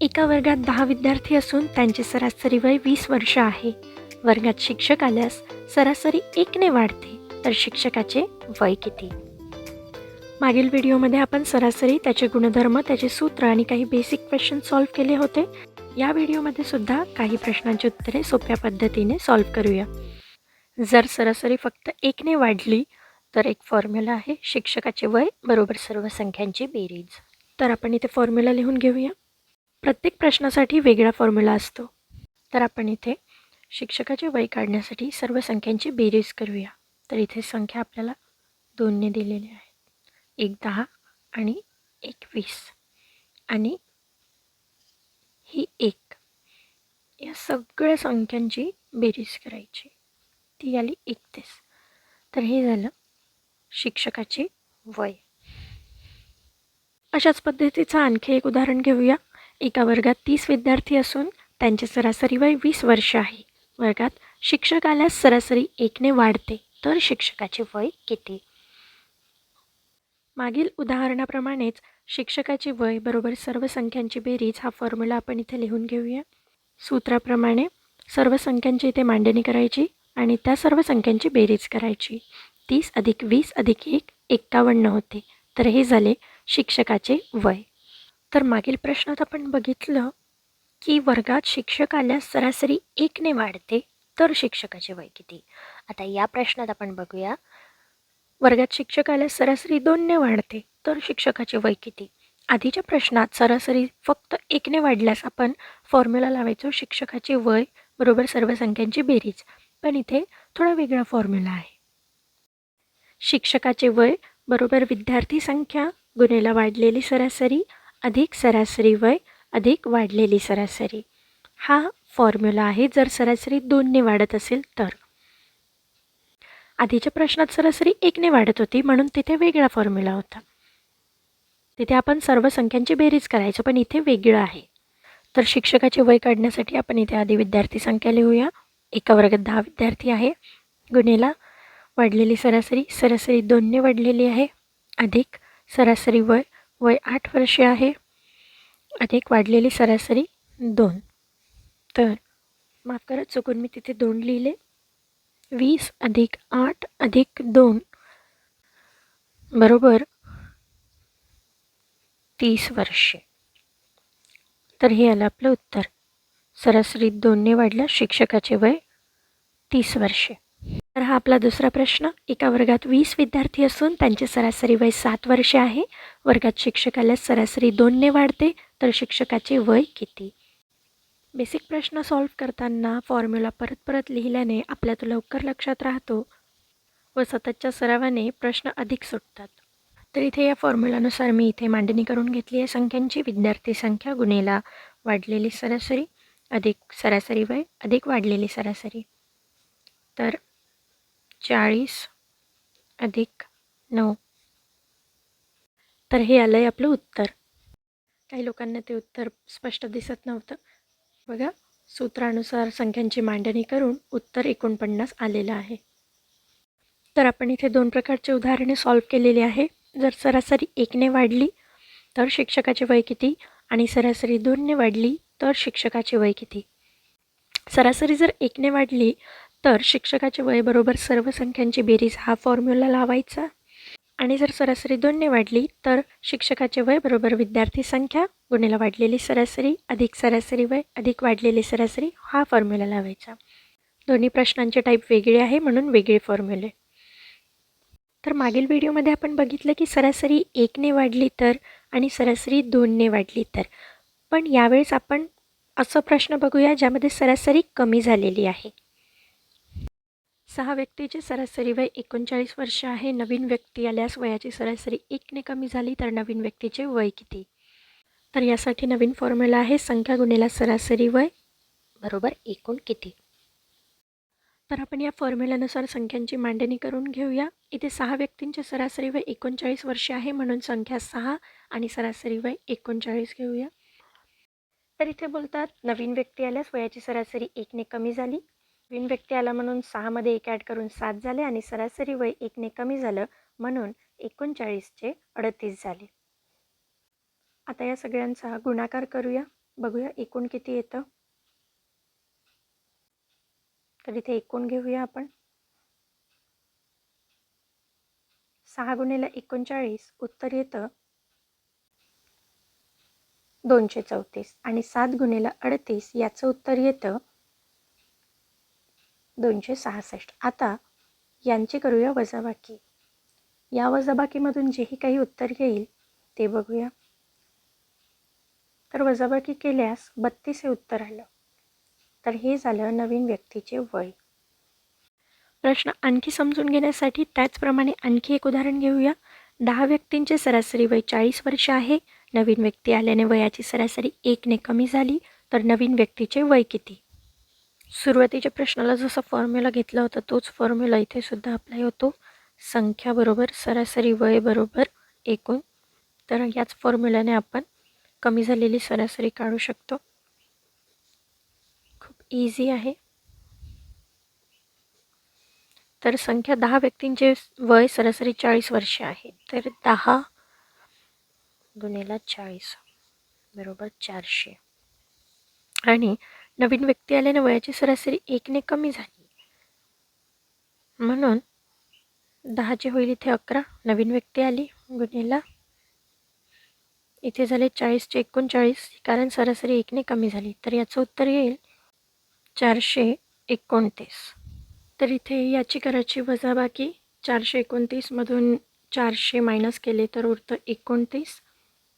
एका वर्गात दहा विद्यार्थी असून त्यांचे सरासरी वय वीस वर्ष आहे. वर्गात शिक्षक आल्यास सरासरी एकने वाढते तर शिक्षकाचे वय किती? मागील व्हिडिओमध्ये आपण सरासरी त्याचे गुणधर्म त्याचे सूत्र आणि काही बेसिक क्वेश्चन सॉल्व्ह केले होते. या व्हिडिओमध्ये सुद्धा काही प्रश्नांची उत्तरे सोप्या पद्धतीने सॉल्व्ह करूया. जर सरासरी फक्त एकने वाढली तर एक फॉर्म्युला आहे शिक्षकाचे वय बरोबर सर्व संख्यांची बेरीज. तर आपण इथे फॉर्म्युला लिहून घेऊया. प्रत्येक प्रश्नासाठी वेगळा फॉर्म्युला असतो. तर आपण इथे शिक्षकाचे वय काढण्यासाठी सर्व संख्यांची बेरीज करूया. तर इथे संख्या आपल्याला दोनने दिलेली आहे. एक दहा आणि एक वीस. आणि ही एक. या सगळ्या संख्यांची बेरीज करायची. ती आली एकतीस. तर हे झालं शिक्षकाचे वय. अशाच पद्धतीचं आणखी एक उदाहरण घेऊया. एका वर्गात तीस विद्यार्थी असून त्यांचे सरासरी वय वीस वर्ष आहे. वर्गात शिक्षक आल्यास सरासरी एकने वाढते तर शिक्षकाचे वय किती? मागील उदाहरणाप्रमाणेच शिक्षकाचे वय बरोबर सर्व संख्यांची बेरीज हा फॉर्म्युला आपण इथे लिहून घेऊया. सूत्राप्रमाणे सर्व संख्यांची इथे मांडणी करायची आणि त्या सर्व संख्यांची बेरीज करायची. तीस अधिक वीस अधिक एक एक्कावन्न होते. तर हे झाले शिक्षकाचे वय. तर मागील प्रश्नात आपण बघितलं की वर्गात शिक्षक आल्यास सरासरी एकने वाढते तर शिक्षकाचे वय किती? आता या प्रश्नात आपण बघूया. वर्गात शिक्षक आल्यास सरासरी दोनने वाढते तर शिक्षकाचे वय किती? आधीच्या प्रश्नात सरासरी फक्त एकने वाढल्यास आपण फॉर्म्युला लावायचो शिक्षकाचे वय बरोबर सर्व संख्यांची बेरीज. पण इथे थोडा वेगळा फॉर्म्युला आहे. शिक्षकाचे वय बरोबर विद्यार्थी संख्या गुन्हेला वाढलेली सरासरी अधिक सरासरी वय अधिक वाढलेली सरासरी. हा फॉर्म्युला आहे जर सरासरी दोनने वाढत असेल तर. आधीच्या प्रश्नात सरासरी एकने वाढत होती म्हणून तिथे वेगळा फॉर्म्युला होता. तिथे आपण सर्व संख्यांची बेरीज करायचो पण इथे वेगळं आहे. तर शिक्षकाचे वय काढण्यासाठी आपण इथे आधी विद्यार्थी संख्या लिहूया. एका वर्गात दहा विद्यार्थी आहे. गुन्हेला वाढलेली सरासरी सरासरी दोनने वाढलेली आहे. अधिक सरासरी वय वय आठ वर्षे आहे. अधिक वाढलेली सरासरी दोन. तर माफ करा चुकून मी तिथे दोन लिहिले. वीस अधिक आठ अधिक दोन. बरोबर तीस वर्षे. तर हे आलं आपलं उत्तर. सरासरी दोनने वाढलं शिक्षकाचे वय तीस वर्षे. तर हा आपला दुसरा प्रश्न. एका वर्गात वीस विद्यार्थी असून त्यांचे सरासरी वय सात वर्षे आहे. वर्गात शिक्षकाला सरासरी दोनने वाढते तर शिक्षकाचे वय किती? बेसिक प्रश्न सॉल्व्ह करताना फॉर्म्युला परत परत लिहिल्याने आपल्या तो लवकर लक्षात राहतो व सततच्या सरावाने प्रश्न अधिक सुटतात. तर इथे या फॉर्म्युलानुसार मी इथे मांडणी करून घेतली आहे. संख्यांची विद्यार्थी संख्या गुन्हेला वाढलेली सरासरी अधिक सरासरी वय अधिक वाढलेली सरासरी. तर चाळीस अधिक नऊ. तर हे आलं आहे आपलं उत्तर. काही लोकांना ते उत्तर स्पष्ट दिसत नव्हतं. बघा सूत्रानुसार संख्यांची मांडणी करून उत्तर एकोणपन्नास आलेलं आहे. तर आपण इथे दोन प्रकारचे उदाहरणे सॉल्व्ह केलेली आहे. जर सरासरी एकने वाढली तर शिक्षकाचे वय किती? आणि सरासरी दोनने वाढली तर शिक्षकाचे वय किती? सरासरी जर एकने वाढली तर शिक्षकाचे वयबरोबर सर्व संख्यांची बेरीज हा फॉर्म्युला लावायचा. आणि जर सरासरी दोनने वाढली तर शिक्षकाचे वय बरोबर विद्यार्थी संख्या गुन्हेला वाढलेली सरासरी अधिक सरासरी वय अधिक वाढलेली सरासरी हा फॉर्म्युला लावायचा. दोन्ही प्रश्नांचे टाईप वेगळे आहे म्हणून वेगळे फॉर्म्युले तर मागील व्हिडिओमध्ये आपण बघितलं की सरासरी एकने वाढली तर आणि सरासरी दोनने वाढली तर. पण यावेळेस आपण असं प्रश्न बघूया ज्यामध्ये सरासरी कमी झालेली आहे. सहा व्यक्तीचे सरासरी वय एकोणचाळीस वर्ष आहे. नवीन व्यक्ती आल्यास वयाची सरासरी एकने कमी झाली तर नवीन व्यक्तीचे वय किती? तर यासाठी नवीन फॉर्म्युला आहे. संख्या गुन्हेला सरासरी वय बरोबर एकूण किती? तर आपण या फॉर्म्युल्यानुसार संख्यांची मांडणी करून घेऊया. इथे सहा व्यक्तींचे सरासरी वय एकोणचाळीस वर्षे आहे. म्हणून संख्या सहा आणि सरासरी वय एकोणचाळीस घेऊया. तर इथे बोलतात नवीन व्यक्ती आल्यास वयाची सरासरी एकने कमी झाली. नवीन व्यक्ती आला म्हणून सहामध्ये एक ॲड करून सात झाले आणि सरासरी वय एकने कमी झालं म्हणून एकोणचाळीसचे अडतीस झाले. आता या सगळ्यांचा गुणाकार करूया. बघूया एकूण किती येतं. तर इथे एकूण घेऊया आपण. सहा गुणेला एकोणचाळीस उत्तर येतं दोनशे चौतीस आणि सात गुणेला अडतीस याचं उत्तर येतं दोनशे सहासष्ट. आता यांची करूया वजाबाकी. या वजाबाकीमधून जेही काही उत्तर येईल ते बघूया. तर वजाबाकी केल्यास बत्तीस हे उत्तर आलं. तर हे झालं नवीन व्यक्तीचे वय. प्रश्न आणखी समजून घेण्यासाठी त्याचप्रमाणे आणखी एक उदाहरण घेऊया. दहा व्यक्तींचे सरासरी वय चाळीस वर्ष आहे. नवीन व्यक्ती आल्याने वयाची सरासरी एकने कमी झाली. तर नवीन व्यक्तीचे वय किती? सुरुवातीच्या प्रश्नाला जसा फॉर्म्युला घेतला होता तोच फॉर्म्युला इथे सुद्धा अप्लाय होतो. संख्या बरोबर सरासरी वय बरोबर एकूण. तर याच फॉर्म्युल्याने आपण कमी झालेली सरासरी काढू शकतो. खूप इझी आहे. तर संख्या दहा व्यक्तींचे वय सरासरी चाळीस वर्षे आहे. तर दहा गुन्हेला चाळीस बरोबर चारशे. आणि नवीन व्यक्ती आल्याने वयाची सरासरी एकने कमी झाली. म्हणून दहाचे होईल इथे अकरा नवीन व्यक्ती आली गुन्हेला इथे झाले चाळीसचे एकोणचाळीस कारण सरासरी एकने कमी झाली. तर याचं उत्तर येईल चारशे एकोणतीस. तर इथे याची करायची वजाबाकी चारशे एकोणतीसमधून चारशे मायनस केले तर उरतं एकोणतीस.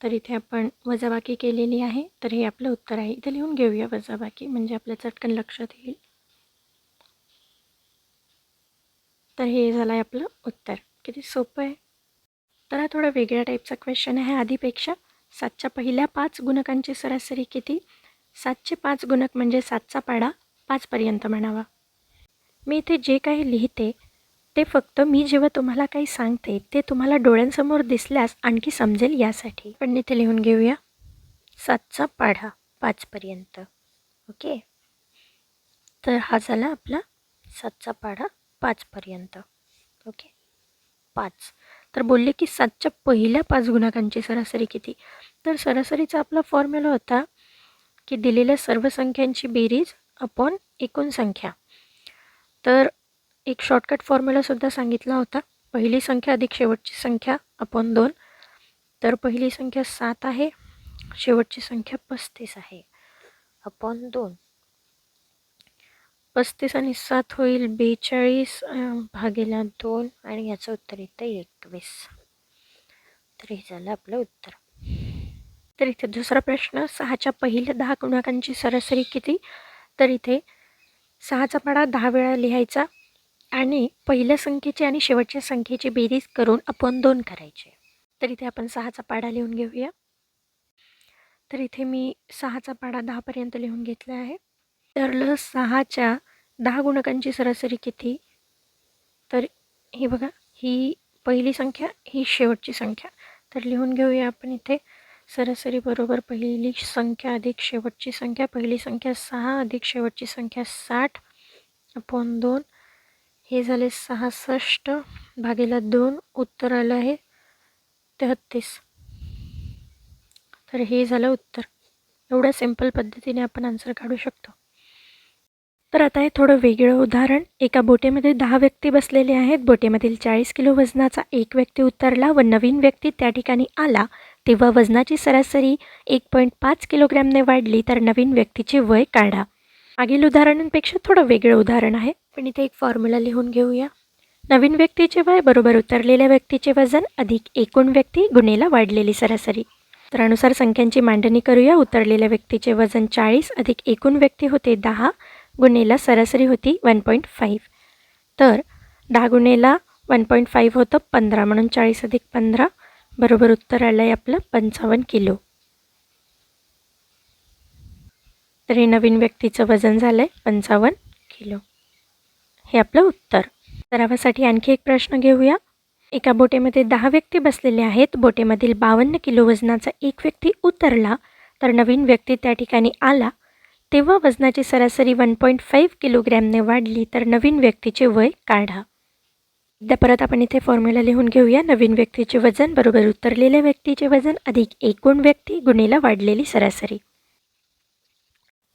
तर इथे आपण वजाबाकी केलेली आहे. तर हे आपलं उत्तर आहे. इथे लिहून घेऊया वजाबाकी म्हणजे आपल्या चटकन लक्षात येईल. तर हे झालं आहे आपलं उत्तर. किती सोपं आहे. तर हा थोडा वेगळ्या टाईपचा क्वेश्चन आहे आधीपेक्षा. सातच्या पहिल्या पाच गुणकांची सरासरी किती? सातचे पाच गुणक म्हणजे सातचा पाडा पाचपर्यंत म्हणावा. मी इथे जे काही लिहिते ते फक्त मी जेव्हा तुम्हाला काही सांगते ते तुम्हाला डोळ्यांसमोर दिसल्यास आणखी समजेल यासाठी. पण इथे लिहून घेऊया. सातचा पाढा पाचपर्यंत ओके? तर हा झाला आपला सातचा पाढा पाचपर्यंत ओके? पाच. तर बोलले की सातच्या पहिल्या पाच गुणाकांची सरासरी किती? तर सरासरीचा आपला फॉर्म्युला होता की दिलेल्या सर्व संख्यांची बेरीज अपॉन एकूण संख्या. तर एक शॉर्टकट फॉर्म्युलासुद्धा सांगितला होता. पहिली संख्या अधिक शेवटची संख्या अपॉन दोन. तर पहिली संख्या सात आहे शेवटची संख्या पस्तीस आहे. अपॉन दोन. पस्तीस आणि सात होईल बेचाळीस भागेला दोन आणि याचं उत्तर येतं एकवीस. तर हे झालं आपलं उत्तर. तर इथे दुसरा प्रश्न सहाच्या पहिल्या दहा गुणाकांची सरासरी किती? तर इथे सहाचा पाडा दहा वेळा लिहायचा आणि पहिल्या संख्येची आणि शेवटच्या संख्येची बेरीज करून आपण दोन करायचे. तर इथे आपण सहाचा पाडा लिहून घेऊया. तर इथे मी सहाचा पाडा दहापर्यंत लिहून घेतला आहे. तर सहाच्या दहा गुणकांची सरासरी किती? तर हे बघा ही पहिली संख्या ही शेवटची संख्या. तर लिहून घेऊया आपण इथे. सरासरी बरोबर पहिली संख्या अधिक शेवटची संख्या पहिली संख्या सहा अधिक शेवटची संख्या साठ अपॉन दोन. हे झाले सहासष्ट भागेला दोन उत्तर आलं आहे तेहत्तीस. तर हे झालं उत्तर. एवढ्या सिंपल पद्धतीने आपण आन्सर काढू शकतो. तर आता हे थोडं वेगळं उदाहरण. एका बोटेमध्ये दहा व्यक्ती बसलेले आहेत. बोटेमधील चाळीस किलो वजनाचा एक व्यक्ती उतरला व नवीन व्यक्ती त्या ठिकाणी आला. तेव्हा वजनाची सरासरी एक पॉईंट पाच किलोग्रॅमने वाढली तर नवीन व्यक्तीचे वय काढा. मागील उदाहरणांपेक्षा थोडं वेगळं उदाहरण आहे. आपण इथे एक फॉर्म्युला लिहून घेऊया. नवीन व्यक्तीचे वय बरोबर उतरलेल्या व्यक्तीचे वजन अधिक एकूण व्यक्ती गुन्हेला वाढलेली सरासरी. तर अनुसार संख्यांची मांडणी करूया. उतरलेल्या व्यक्तीचे वजन चाळीस अधिक एकूण व्यक्ती होते दहा गुन्हेला सरासरी होती वन पॉईंट फाईव्ह. तर दहा गुन्हेला वन पॉईंट फाईव्ह होतं पंधरा म्हणून चाळीस अधिक पंधरा बरोबर उत्तर आलं आहे आपलं पंचावन्न किलो. तर हे नवीन व्यक्तीचं वजन झालं आहे पंचावन्न किलो. हे आपलं उत्तर. सरावासाठी आणखी एक प्रश्न घेऊया. एका बोटेमध्ये दहा व्यक्ती बसलेले आहेत. बोटेमधील बावन्न किलो वजनाचा एक व्यक्ती उतरला तर नवीन व्यक्ती त्या ठिकाणी आला. तेव्हा वजनाची सरासरी वन पॉईंट फाईव्ह किलोग्रॅमने वाढली तर नवीन व्यक्तीचे वय काढा. एकदा परत आपण इथे फॉर्म्युला लिहून घेऊया. नवीन व्यक्तीचे वजन बरोबर उतरलेल्या व्यक्तीचे वजन अधिक एकूण व्यक्ती गुणीला वाढलेली सरासरी.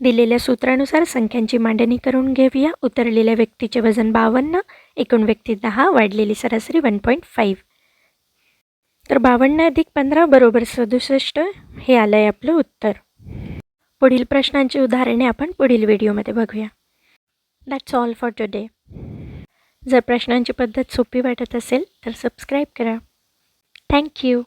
दिलेल्या सूत्रानुसार संख्यांची मांडणी करून घेऊया. उतरलेल्या व्यक्तीचे वजन बावन्न एकूण व्यक्ती दहा वाढलेली सरासरी वन पॉईंट फाईव्ह. तर बावन्न अधिक पंधरा बरोबर सदुसष्ट हे आलं आहे आपलं उत्तर. पुढील प्रश्नांची उदाहरणे आपण पुढील व्हिडिओमध्ये बघूया. दॅट्स ऑल फॉर टुडे जर प्रश्नांची पद्धत सोपी वाटत असेल तर सबस्क्राईब करा. थँक्यू